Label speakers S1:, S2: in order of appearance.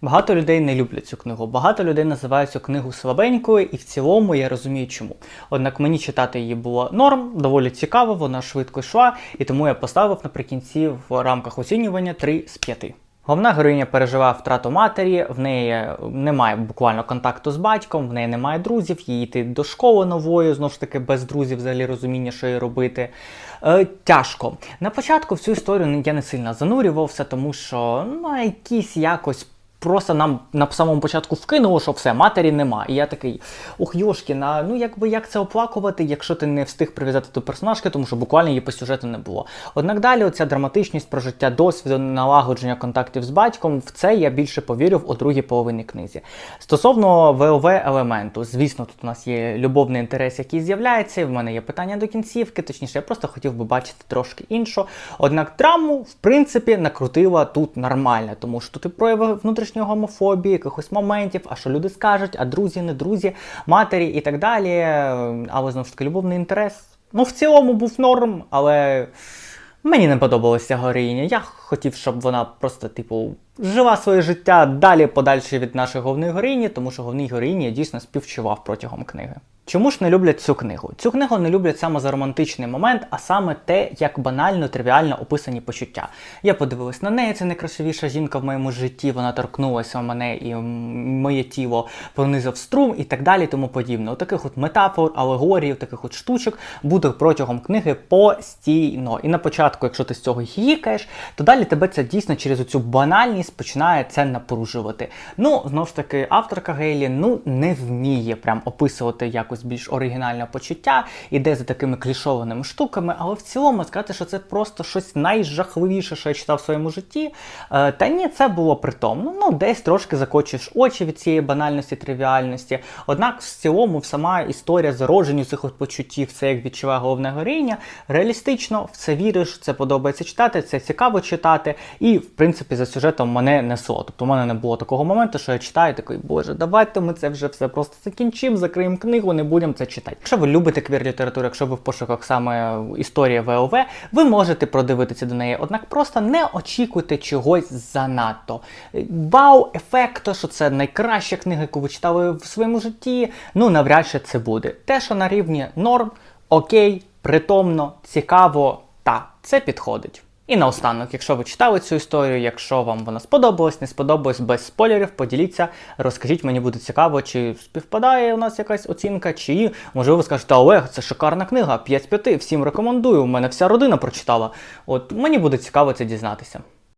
S1: Багато людей не люблять цю книгу. Багато людей називають цю книгу слабенькою, і в цілому я розумію чому. Однак мені читати її було норм, доволі цікаво, вона швидко йшла, і тому я поставив наприкінці в рамках оцінювання 3 з 5. Головна героїня переживає втрату матері, в неї немає буквально контакту з батьком, в неї немає друзів, їй йти до школи нової, знову ж таки, без друзів, взагалі розуміння, що їй робити. Е, тяжко. На початку в цю історію я не сильно занурювався, тому що ну, якісь якось. Просто нам на самому початку вкинуло, що все, матері нема. І я такий, ух, Йошкіна, ну якби як це оплакувати, якщо ти не встиг прив'язати до персонажки, тому що буквально її по сюжету не було. Однак далі оця драматичність прожиття досвіду, налагодження контактів з батьком, в це я більше повірив у другій половині книзі. Стосовно ВОВ елементу, звісно, тут у нас є любовний інтерес, який з'являється. і В мене є питання до кінцівки, точніше, я просто хотів би бачити трошки іншу. Однак драму, в принципі, накрутила тут нормально, тому що тут і прояви внутрішньої гомофобії, якихось моментів, а що люди скажуть, а друзі, не друзі, матері і так далі. Але знову ж таки, любовний інтерес. Ну, в цілому був норм, але мені не подобалася героїня. Я хотів, щоб вона просто, типу, жила своє життя далі подальше від нашої головної героїні, тому що головній героїні я дійсно співчував протягом книги. Чому ж не люблять цю книгу? Цю книгу не люблять саме за романтичний момент, а саме те, як банально, тривіально описані почуття. Я подивилась на неї, це найкрасивіша жінка в моєму житті, вона торкнулася мене і моє тіло пронизав струм і так далі, тому подібне. Таких от метафор, алегорій, таких от штучок буде протягом книги постійно. І на початку, якщо ти з цього гікаєш, то далі тебе це дійсно через цю банальність починає це напружувати. Ну, знову ж таки, авторка Гейлі ну не вміє прям описувати якось більш оригінальне почуття, іде за такими клішованими штуками, але в цілому сказати, що це просто щось найжахливіше, що я читав в своєму житті. Е, та ні, це було притомно. Ну, десь трошки закочуєш очі від цієї банальності, тривіальності. Однак, в цілому, сама історія зародження цих почуттів, це як відчуває головна героїня, реалістично в це віриш, це подобається читати, це цікаво читати, і в принципі за сюжетом мене несло. Тобто у мене не було такого моменту, що я читаю такий, боже, давайте ми це вже все просто закінчимо, закриємо книгу, не будемо це читати. Якщо ви любите квір-літературу, якщо ви в пошуках саме історія ВОВ, ви можете продивитися до неї, однак просто не очікуйте чогось занадто. Вау, ефекту, що це найкраща книга, яку ви читали в своєму житті. Ну навряд чи це буде. Те, що на рівні норм, окей, притомно, цікаво, та це підходить. І наостанок, якщо ви читали цю історію, якщо вам вона сподобалась, не сподобалась, без спойлерів, поділіться, розкажіть, мені буде цікаво, чи співпадає у нас якась оцінка, чи можливо ви скажете, Олег, це шикарна книга, 5 з 5, всім рекомендую, у мене вся родина прочитала. От мені буде цікаво це дізнатися.